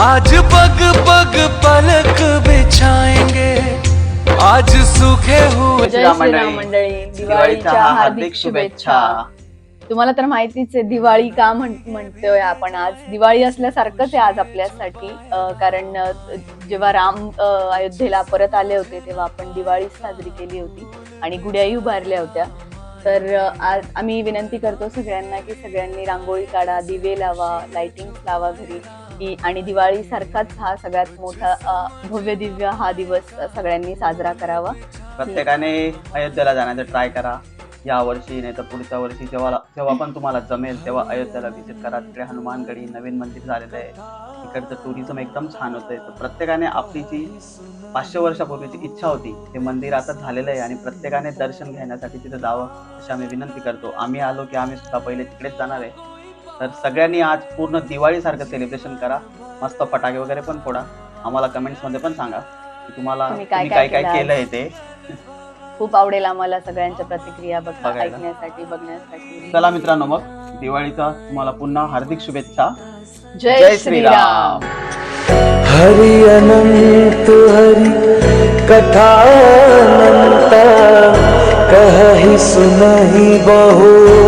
आज पग पग पलक बिछाएंगे। आज सूखे हुए जय श्रीराम मंडळी दिवाळीच्या हार्दिक शुभेच्छा. तुम्हाला तर माहितीच आहे दिवाळी का म्हण- म्हणतोय आपण आज? दिवाळी असल्यासारखंच आहे आज आपल्यासाठी कारण जेव्हा राम अयोध्येला परत आले होते तेव्हा आपण दिवाळी साजरी केली होती आणि गुड्याही उभारल्या होत्या. तर आज आम्ही विनंती करतो सगळ्यांना की सगळ्यांनी रांगोळी काढा दिवे लावा लाइटिंग लावा घरी. की आणि दिवाळी सारखाच हा सगळ्यात मोठा भव्य दिव्य हा दिवस सगळ्यांनी साजरा करावा. प्रत्येकाने अयोध्येला जाण्याचा ट्राय करा. या वर्षी नाही तर पुढच्या वर्षी जेव्हा जेव्हा पण तुम्हाला जमेल तेव्हा अयोध्येला व्हिजिट करा. तिकडे हनुमानगडी नवीन मंदिर झालेलं आहे. तिकडचं टुरिझम एकदम छान होतंय तर प्रत्येकाने आपली जी पाचशे वर्षापूर्वीची इच्छा होती. ते मंदिर आता झालेलं आहे आणि प्रत्येकाने दर्शन घेण्यासाठी तिथे जावं अशी आम्ही विनंती करतो. आम्ही आलो की आम्ही सुद्धा पहिले तिकडेच जाणार आहे. तर सगळ्यांनी आज पूर्ण दिवाळीसारखं सेलिब्रेशन करा. मस्त फटाके वगैरे पण फोडा. आम्हाला कमेंट्समध्ये पण सांगा की तुम्हाला तुम्ही काय काय केलं? केलंय ते? खूप आवडेल आम्हाला सगळ्यांच्या प्रतिक्रिया बघा बघायला. ऐकण्यासाठी बघण्यासाठी. चला मित्रांनो मग दिवाळीचा तुम्हाला पुन्हा हार्दिक शुभेच्छा. जय श्रीराम. हरि अनंत हरि कथा अनंत कही सुनहि बहु